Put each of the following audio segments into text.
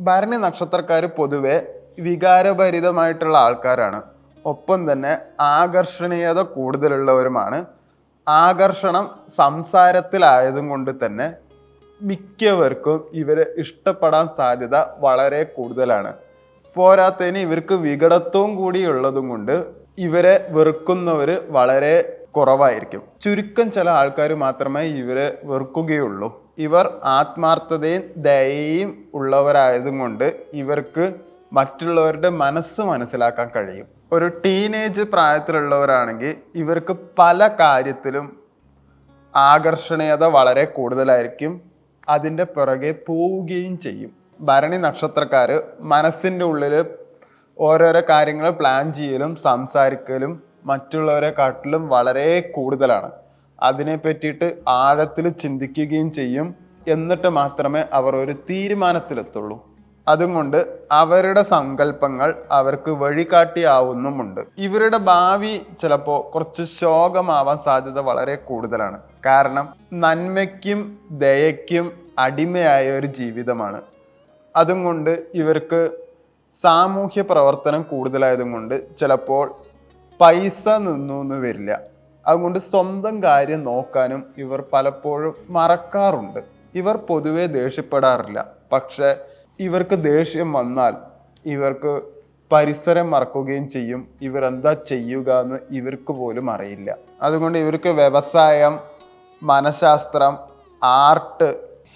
ഭരണി നക്ഷത്രക്കാർ പൊതുവെ വികാരഭരിതമായിട്ടുള്ള ആൾക്കാരാണ്. ഒപ്പം തന്നെ ആകർഷണീയത കൂടുതലുള്ളവരുമാണ്. ആകർഷണം സംസാരത്തിലായതും കൊണ്ട് തന്നെ മിക്കവർക്കും ഇവരെ ഇഷ്ടപ്പെടാൻ സാധ്യത വളരെ കൂടുതലാണ്. പോരാത്തതിന് ഇവർക്ക് വികടത്വവും കൂടി ഉള്ളതും കൊണ്ട് ഇവരെ വെറുക്കുന്നവർ വളരെ കുറവായിരിക്കും. ചുരുക്കം ചില ആൾക്കാർ മാത്രമേ ഇവരെ വെറുക്കുകയുള്ളൂ. ഇവർ ആത്മാർത്ഥതയും ദയയും ഉള്ളവരായതും കൊണ്ട് ഇവർക്ക് മറ്റുള്ളവരുടെ മനസ്സ് മനസ്സിലാക്കാൻ കഴിയും. ഒരു ടീനേജ് പ്രായത്തിലുള്ളവരാണെങ്കിൽ ഇവർക്ക് പല കാര്യത്തിലും ആകർഷണീയത വളരെ കൂടുതലായിരിക്കും. അതിന്റെ പുറകെ പോവുകയും ചെയ്യും. ഭരണി നക്ഷത്രക്കാർ മനസ്സിന്റെ ഉള്ളിൽ ഓരോരോ കാര്യങ്ങൾ പ്ലാൻ ചെയ്യലും സംസാരിക്കലും മറ്റുള്ളവരെ കാട്ടിലും വളരെ കൂടുതലാണ്. അതിനെ പറ്റിയിട്ട് ആഴത്തിൽ ചിന്തിക്കുകയും ചെയ്യും. എന്നിട്ട് മാത്രമേ അവർ ഒരു തീരുമാനത്തിലെത്തുള്ളൂ. അതുകൊണ്ട് അവരുടെ സങ്കല്പങ്ങൾ അവർക്ക് വഴികാട്ടിയാവുന്നുമുണ്ട്. ഇവരുടെ ഭാവി ചിലപ്പോൾ കുറച്ച് ശോകമാവാൻ സാധ്യത വളരെ കൂടുതലാണ്. കാരണം നന്മയ്ക്കും ദയയ്ക്കും അടിമയായ ഒരു ജീവിതമാണ്. അതുകൊണ്ട് ഇവർക്ക് സാമൂഹ്യ പ്രവർത്തനം കൂടുതലായതും കൊണ്ട് ചിലപ്പോൾ പൈസ നിന്നു എന്ന് വരില്ല. അതുകൊണ്ട് സ്വന്തം കാര്യം നോക്കാനും ഇവർ പലപ്പോഴും മറക്കാറുണ്ട്. ഇവർ പൊതുവെ ദേഷ്യപ്പെടാറില്ല. പക്ഷേ ഇവർക്ക് ദേഷ്യം വന്നാൽ ഇവർക്ക് പരിസരം മറക്കുകയും ചെയ്യും. ഇവർ എന്താ ചെയ്യുക എന്ന് ഇവർക്ക് പോലും അറിയില്ല. അതുകൊണ്ട് ഇവർക്ക് വ്യവസായം മനഃശാസ്ത്രം ആർട്ട്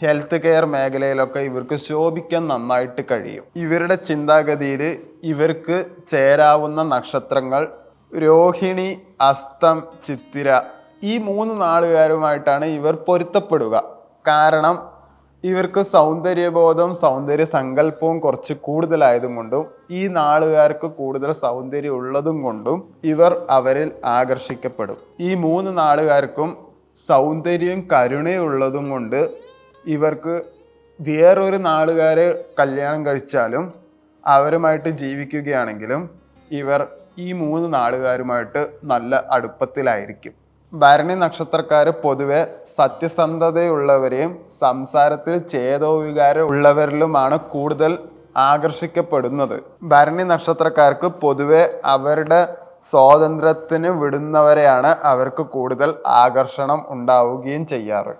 ഹെൽത്ത് കെയർ മേഖലയിലൊക്കെ ഇവർക്ക് ശോഭിക്കാൻ നന്നായിട്ട് കഴിയും. ഇവരുടെ ചിന്താഗതിയിൽ ഇവർക്ക് ചേരാവുന്ന നക്ഷത്രങ്ങൾ രോഹിണി അസ്തം ചിത്തിര ഈ മൂന്ന് നാളുകാരുമായിട്ടാണ് ഇവർ പൊരുത്തപ്പെടുക. കാരണം ഇവർക്ക് സൗന്ദര്യബോധം സൗന്ദര്യ സങ്കല്പവും കുറച്ച് കൂടുതലായതും കൊണ്ടും ഈ നാളുകാർക്ക് കൂടുതൽ സൗന്ദര്യം ഉള്ളതും കൊണ്ടും ഇവർ അവരിൽ ആകർഷിക്കപ്പെടും. ഈ മൂന്ന് നാളുകാർക്കും സൗന്ദര്യവും കരുണയുള്ളതും കൊണ്ട് ഇവർക്ക് വേറൊരു നാളുകാരെ കല്യാണം കഴിച്ചാലും അവരുമായിട്ട് ജീവിക്കുകയാണെങ്കിലും ഇവർ ഈ മൂന്ന് നാടുകാരുമായിട്ട് നല്ല അടുപ്പത്തിലായിരിക്കും. ഭരണി നക്ഷത്രക്കാർ പൊതുവെ സത്യസന്ധതയുള്ളവരെയും സംസാരത്തിൽ ചേതോവികാരം ഉള്ളവരിലുമാണ് കൂടുതൽ ആകർഷിക്കപ്പെടുന്നത്. ഭരണി നക്ഷത്രക്കാർക്ക് പൊതുവെ അവരുടെ സ്വാതന്ത്ര്യത്തിന് വിടുന്നവരെയാണ് അവർക്ക് കൂടുതൽ ആകർഷണം ഉണ്ടാവുകയും ചെയ്യാറ്.